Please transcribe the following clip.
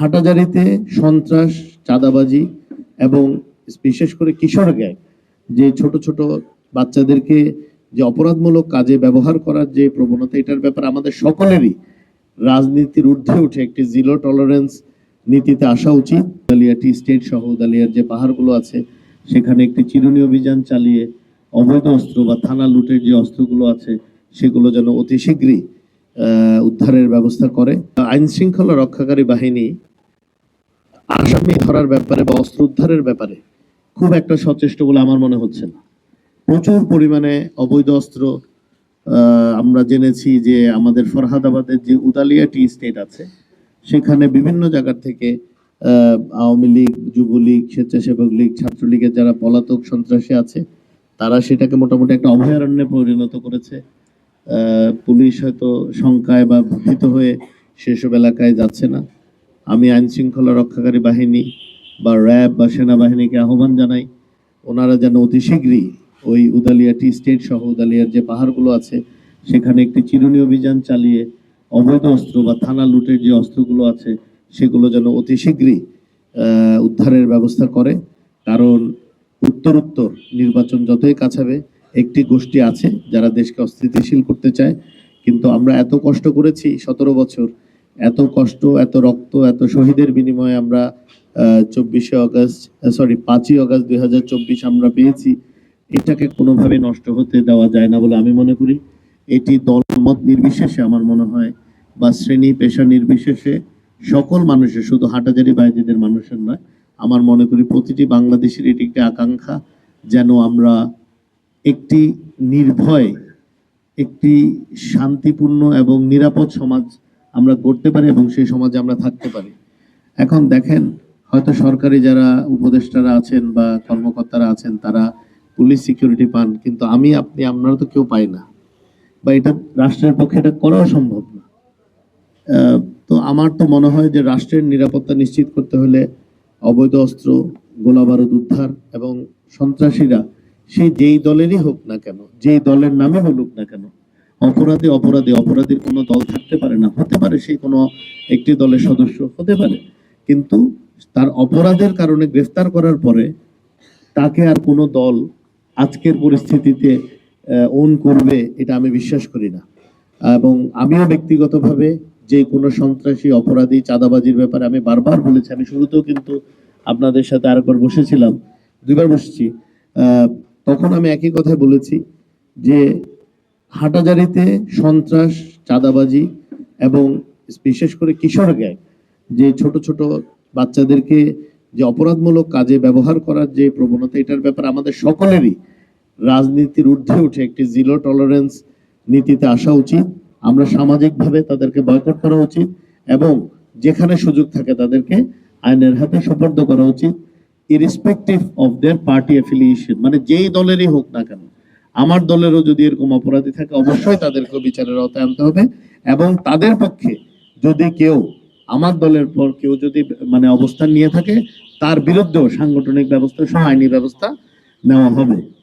হাটাজারিতে সন্ত্রাস, চাঁদাবাজি এবং বিশেষ করে কিশোর গ্যাং, যে ছোট ছোট বাচ্চাদেরকে যে অপরাধমূলক কাজে ব্যবহার করার যে প্রবণতা, এটার ব্যাপারে আমাদের সকলেরই রাজনীতির ঊর্ধ্বে উঠে একটি জিরো টলারেন্স নীতিতে আসা উচিত। দালিয়াটি স্টেট সহ দালিয়ার যে পাহাড়গুলো আছে, সেখানে একটি চিরুনি অভিযান চালিয়ে অবৈধ অস্ত্র বা থানা লুটের যে অস্ত্রগুলো আছে, সেগুলো যেন অতি শীঘ্রই উদ্ধারের ব্যবস্থা করে। আইন শৃঙ্খলা রক্ষাকারী বাহিনী আসামি ধরার ব্যাপারে বা অস্ত্র উদ্ধারের ব্যাপারে খুব একটা সচেষ্ট বলে আমার মনে হচ্ছে না। প্রচুর পরিমাণে অবৈধ অস্ত্র আমরা জেনেছি যে আমাদের ফরহাদাবাদের যে উদালিয়া টি স্টেট আছে, সেখানে বিভিন্ন জায়গা থেকে আওয়ামী লীগ, যুবলীগ, স্বেচ্ছাসেবক লীগ, ছাত্রলীগের যারা পলাতক সন্ত্রাসী আছে, তারা সেটাকে মোটামুটি একটা অভয়ারণ্যে পরিণত করেছে। পুলিশ হয়তো শঙ্কায় বা ভীত হয়ে সেসব এলাকায় যাচ্ছে না। আমি আইন শৃঙ্খলা রক্ষাকারী বাহিনী বা র্যাব বা সেনাবাহিনীকে আহ্বান জানাই, ওনারা যেন অতি শীঘ্রই ওই উদালিয়াটি স্টেট সহ উদালিয়ার যে পাহাড়গুলো আছে, সেখানে একটি চিরুনি অভিযান চালিয়ে অবৈধ অস্ত্র বা থানা লুটের যে অস্ত্রগুলো আছে, সেগুলো যেন অতি শীঘ্রই উদ্ধারের ব্যবস্থা করে। কারণ উত্তরোত্তর নির্বাচন যতই কাছাবে, একটি গোষ্ঠী আছে যারা দেশকে অস্থিতিশীল করতে চায়। কিন্তু আমরা এত কষ্ট করেছি সতেরো বছর এত কষ্ট, এত রক্ত, এত শহীদের বিনিময়ে আমরা চব্বিশে অগস্ট সরি পাঁচই অগস্ট দুই হাজার চব্বিশ আমরা পেয়েছি। এটাকে কোনোভাবে নষ্ট হতে দেওয়া যায় না বলে আমি মনে করি। এটি দলমত নির্বিশেষে আমার মনে হয়, বা শ্রেণি, পেশা নির্বিশেষে সকল মানুষের, শুধু হাটাজারি বাইজিদের মানুষের নয়, আমার মনে করি প্রতিটি বাংলাদেশের এটি একটি আকাঙ্ক্ষা যেন আমরা একটি নির্ভয়, একটি শান্তিপূর্ণ এবং নিরাপদ সমাজ আমরা করতে পারি এবং সেই সমাজে আমরা থাকতে পারি। এখন দেখেন, হয়তো সরকারি যারা উপদেষ্টারা আছেন বা কর্মকর্তারা আছেন, তারা পুলিশ সিকিউরিটি পান, কিন্তু আমি, আপনি আপনারা তো কেউ পাই না। বা এটা রাষ্ট্রের পক্ষে এটা করাও সম্ভব না। তো আমার তো মনে হয় যে রাষ্ট্রের নিরাপত্তা নিশ্চিত করতে হলে অবৈধ অস্ত্র গোলাবারুদ উদ্ধার এবং সন্ত্রাসীরা সে যেই দলেরই হোক না কেন, যেই দলের নামে বলুক না কেন অপরাধী, অপরাধে, অপরাধীর কোনো দল থাকতে পারে না। হতে পারে সে কোনো একটি দলের সদস্য, হতে পারে। কিন্তু তার অপরাধের কারণে গ্রেফতার করার পরে তাকে আর কোনো দল আজকের পরিস্থিতিতে ওন করবে, এটা আমি বিশ্বাস করি না। এবং আমিও ব্যক্তিগতভাবে যে কোনো সন্ত্রাসী, অপরাধী, চাঁদাবাজির ব্যাপারে আমি বারবার বলেছি, আমি শুরুতেও কিন্তু আপনাদের সাথে আরেকবার বসেছিলাম, দুইবার বসেছি তখন আমি একই কথাই বলেছি যে হাটাজারিতে সন্ত্রাস, চাঁদাবাজি এবং বিশেষ করে কিশোর গ্যাং, যে ছোট ছোট বাচ্চাদেরকে যে অপরাধমূলক কাজে ব্যবহার করার যে প্রবণতা, এটার ব্যাপারে আমাদের সকলেরই রাজনীতির ঊর্ধ্বে উঠে একটি জিরো টলারেন্স নীতিতে আসা উচিত। আমরা সামাজিকভাবে তাদেরকে বয়কট করা উচিত এবং যেখানে সুযোগ থাকে তাদেরকে আইনের হাতে সোপর্দ করা উচিত, irrespective of their party affiliation মানে যেই দলেরই হোক না কেন। আমার দলেরও যদি এরকম অপরাধী থাকে, অবশ্যই তাদেরকে বিচারের আওতায় আনতে হবে এবং তাদের পক্ষে যদি কেউ, আমার দলের পর কেউ যদি মানে অবস্থান নিয়ে থাকে, তার বিরুদ্ধেও সাংগঠনিক ব্যবস্থা, সহ আইনি ব্যবস্থা নেওয়া হবে।